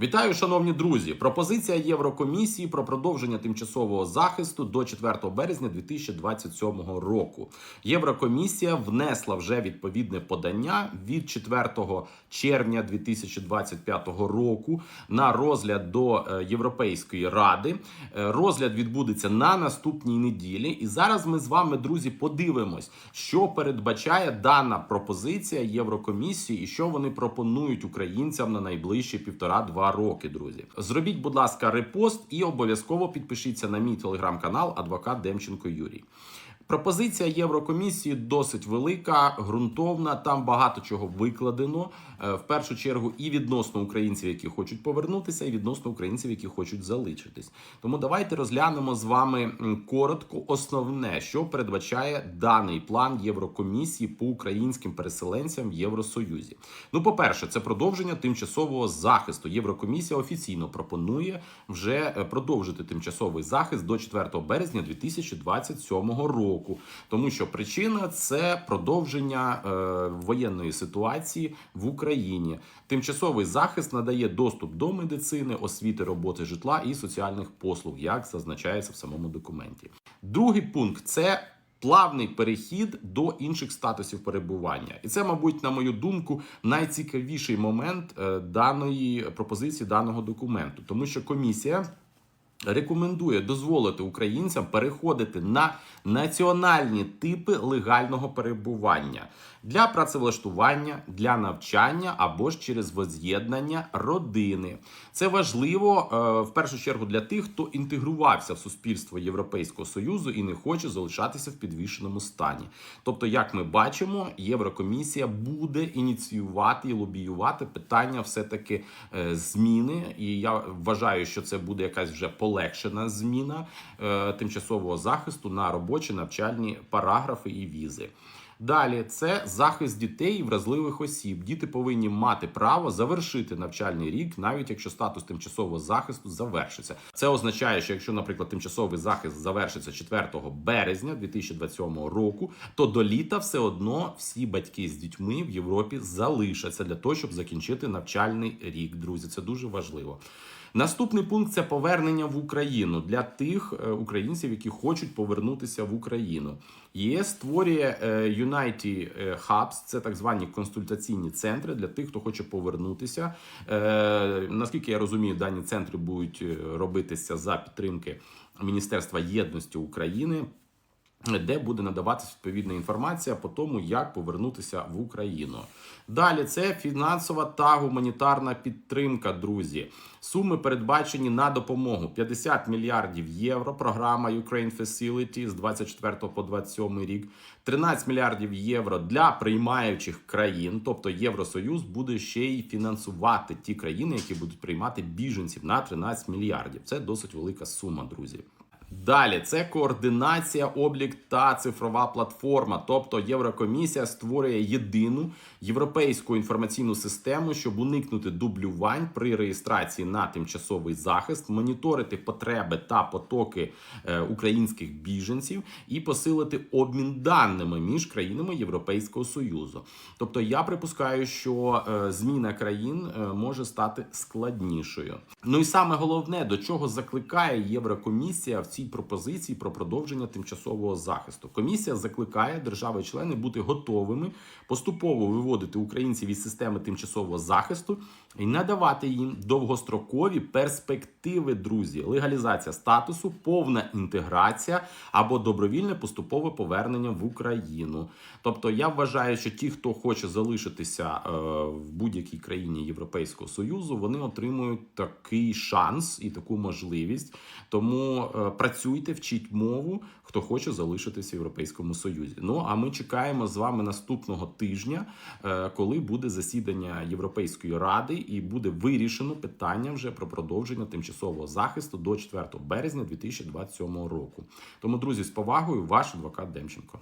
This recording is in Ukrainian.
Вітаю, шановні друзі! Пропозиція Єврокомісії про продовження тимчасового захисту до 4 березня 2027 року. Єврокомісія внесла вже відповідне подання від 4 червня 2025 року на розгляд до е, Європейської ради. Е, Розгляд відбудеться на наступній неділі. І зараз ми з вами, друзі, подивимось, що передбачає дана пропозиція Єврокомісії і що вони пропонують українцям на найближчі півтора-два роки. Друзі, зробіть, будь ласка, репост і обов'язково підпишіться на мій телеграм-канал Адвокат Демченко Юрій. Пропозиція Єврокомісії досить велика, ґрунтовна. Там багато чого викладено. Е, В першу чергу і відносно українців, які хочуть повернутися, і відносно українців, які хочуть залишитись. Тому давайте розглянемо з вами коротко основне, що передбачає даний план Єврокомісії по українським переселенцям в Євросоюзі. Ну, по-перше, це продовження тимчасового захисту. Єврокомісія офіційно пропонує вже е, продовжити тимчасовий захист до 4 березня 2027 року, тому що причина це продовження е, воєнної ситуації в Україні. Тимчасовий захист надає доступ до медицини, освіти, роботи, житла і соціальних послуг, як зазначається в самому документі. Другий пункт це. Плавний перехід до інших статусів перебування, і це, мабуть, на мою думку, найцікавіший момент е, даної пропозиції даного документу, тому що комісія рекомендує дозволити українцям переходити на національні типи легального перебування для працевлаштування, для навчання або ж через воз'єднання родини. Це важливо е, в першу чергу для тих, хто інтегрувався в суспільство Європейського союзу і не хоче залишатися в підвішеному стані. Тобто, як ми бачимо, Єврокомісія буде ініціювати і лобіювати питання все таки зміни. І я вважаю, що це буде якась вже полегшена зміна е, тимчасового захисту на робочі навчальні параграфи і візи. Далі це захист дітей і вразливих осіб. Діти повинні мати право завершити навчальний рік, навіть якщо статус тимчасового захисту завершиться. Це означає, що якщо, наприклад, тимчасовий захист завершиться 4 березня 2027 року, то до літа все одно всі батьки з дітьми в Європі залишаться для того, щоб закінчити навчальний рік. Друзі, це дуже важливо. Наступний пункт це повернення в Україну для тих е, українців, які хочуть повернутися в Україну. ЄС створює е, Unity Hubs, це так звані консультаційні центри для тих, хто хоче повернутися. Е, Наскільки я розумію, дані центри будуть е, робитися за підтримки Міністерства єдності України. Де буде надаватися відповідна інформація по тому, як повернутися в Україну. Далі це фінансова та гуманітарна підтримка, друзі. Суми передбачені на допомогу 50 мільярдів євро. Програма Ukraine Facility з 24 по 27 рік, 13 мільярдів євро для приймаючих країн. Тобто Євросоюз буде ще й фінансувати ті країни, які будуть приймати біженців на 13 мільярдів. Це досить велика сума, друзі. Далі це координація, облік та цифрова платформа. Тобто Єврокомісія створює єдину європейську інформаційну систему, щоб уникнути дублювань при реєстрації на тимчасовий захист, моніторити потреби та потоки е, українських біженців і посилити обмін даними між країнами Європейського союзу. Тобто, я припускаю, що е, зміна країн е, може стати складнішою. Ну і саме головне, до чого закликає Єврокомісія в цій пропозиції про продовження тимчасового захисту. Комісія закликає держави-члени бути готовими поступово виводити українців із системи тимчасового захисту і надавати їм довгострокові перспективи, друзі, легалізація статусу, повна інтеграція або добровільне поступове повернення в Україну. Тобто, я вважаю, що ті, хто хоче залишитися е, в будь-якій країні Європейського союзу, вони отримують такий шанс і таку можливість. Тому е, працюйте, вчіть мову, хто хоче залишитися в Європейському Союзі. Ну а ми чекаємо з вами наступного тижня, е, коли буде засідання Європейської ради, і буде вирішено питання вже про продовження тимчасового захисту до 4 березня 2027 року. Тому, друзі, з повагою, ваш адвокат Демченко.